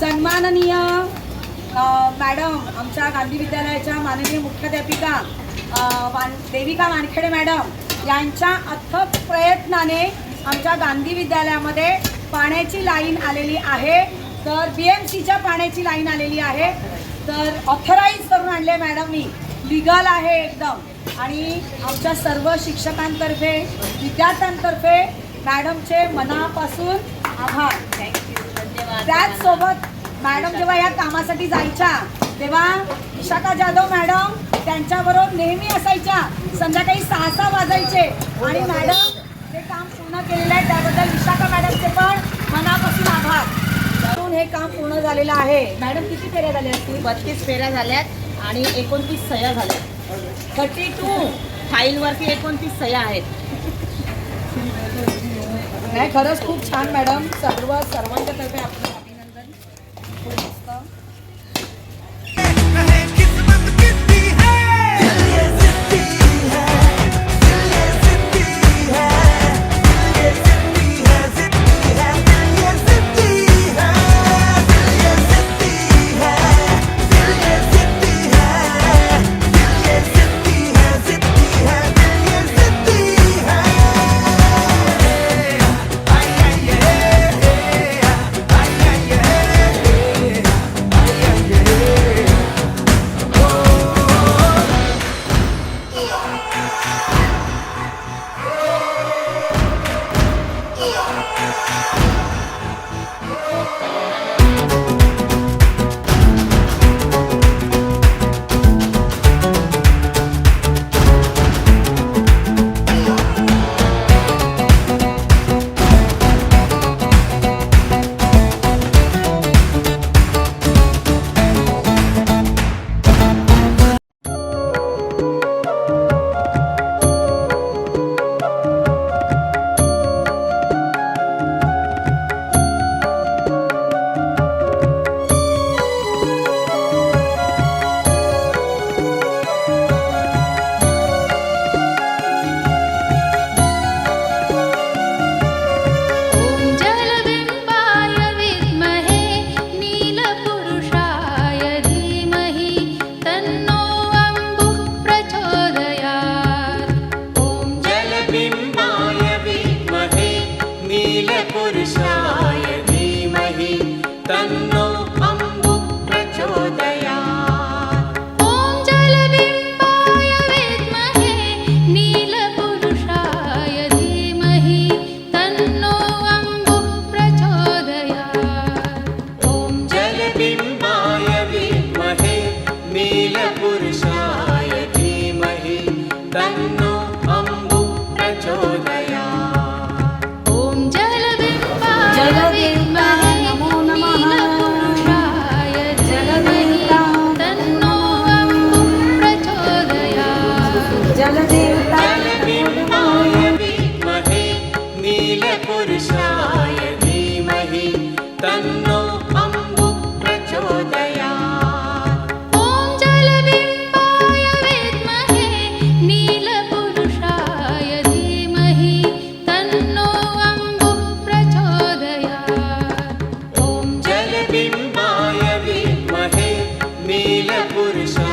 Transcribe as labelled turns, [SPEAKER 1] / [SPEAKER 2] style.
[SPEAKER 1] सन्माननीय मॅडम आमच्या गांधी विद्यालयाच्या माननीय मुख्याध्यापिका वान देविका वानखेडे मॅडम यांच्या अथक प्रयत्नाने आमच्या गांधी विद्यालयामध्ये पाण्याची लाईन आलेली आहे. तर बी एम सीच्या पाण्याची लाईन आलेली आहे. तर ऑथराईज करून आणले मॅडम मी. लिगल आहे एकदम. आणि आमच्या सर्व शिक्षकांतर्फे विद्यार्थ्यांतर्फे मॅडमचे मनापासून आभार. त्याचसोबत मॅडम जेव्हा या कामासाठी जायच्या तेव्हा विशाखा जाधव मॅडम त्यांच्याबरोबर नेहमी असायच्या. संध्याकाळी सहा सहा वाजायचे. आणि मॅडम ते काम पूर्ण केलेलं आहे त्याबद्दल विशाखा मॅडमचे पण मनापासून आभार. म्हणून हे काम पूर्ण झालेलं आहे. मॅडम किती फेऱ्या झाल्या असतील?
[SPEAKER 2] बत्तीस फेऱ्या झाल्यात आणि एकोणतीस सह्या झाल्यात.
[SPEAKER 1] थर्टी टू
[SPEAKER 2] फाईलवरती एकोणतीस सह्या आहेत.
[SPEAKER 1] नाही खरंच खूप छान मॅडम. सर्व सर्वांच्या तर्फे आपलं por ella.